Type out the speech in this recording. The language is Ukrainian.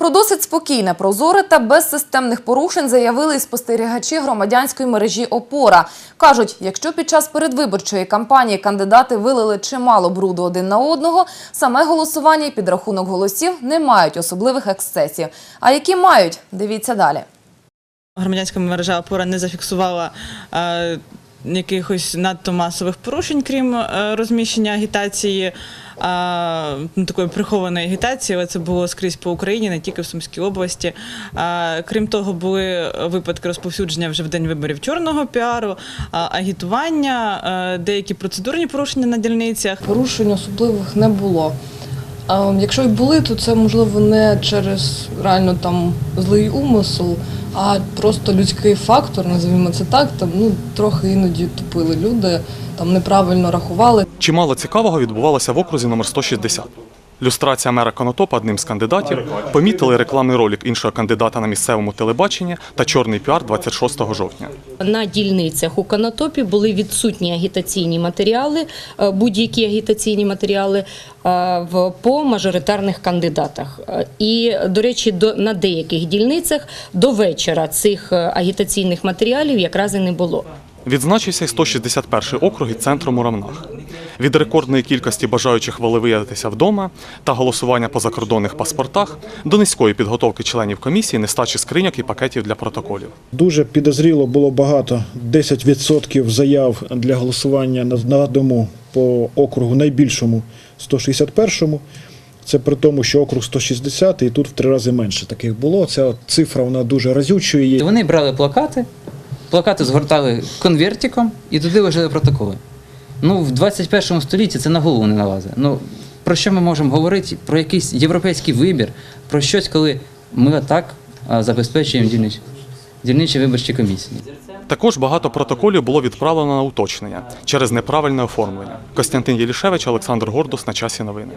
Про досить спокійне, прозоре та без системних порушень заявили і спостерігачі громадянської мережі «Опора». Кажуть, якщо під час передвиборчої кампанії кандидати вилили чимало бруду один на одного, саме голосування і підрахунок голосів не мають особливих ексцесів. А які мають? Дивіться далі. Громадянська мережа опора не зафіксувала е, якихось надто масових порушень, крім е, розміщення агітації, е, ну, такої прихованої агітації, але це було скрізь по Україні, не тільки в Сумській області. Е, крім того, були випадки розповсюдження вже в день виборів чорного піару, е, агітування, е, деякі процедурні порушення на дільницях. Порушень особливих не було. А якщо й були, то це можливо не через реально там злий умисел, а просто людський фактор, називаємо це так. Там ну трохи іноді тупили люди, там неправильно рахували. Чимало цікавого відбувалося в окрузі номер 160. Люстрація мера Конотопа одним з кандидатів, помітили рекламний ролик іншого кандидата на місцевому телебаченні та чорний піар 26 жовтня. На дільницях у Конотопі були відсутні агітаційні матеріали, е, будь-які агітаційні матеріали е, по мажоритарних кандидатах. Е, І, до речі, на деяких дільницях до вечора цих агітаційних матеріалів якраз і не було. Відзначився й 161 округ і центру Муравнах. Від рекордної кількості бажаючих волевиявитися вдома та голосування по закордонних паспортах до низької підготовки членів комісії, нестачі скриньок і пакетів для протоколів. Дуже підозріло було багато 10% заяв для голосування на- на дому по округу найбільшому 161-му. Це при тому, що округ 160 і тут в три рази менше таких було. Ця цифра вона дуже разючою. Вони брали плакати, плакати згортали конвертиком і туди вложили протоколи. Ну, в 21 столітті це на голову не налазить. Ну, про що ми можемо говорити? Про якийсь європейський вибір, про щось, коли ми так забезпечуємо дільничі, дільничі виборчі комісії. Також багато протоколів було відправлено на уточнення через неправильне оформлення. Костянтин Єлішевич, Олександр Гордус на часі новини.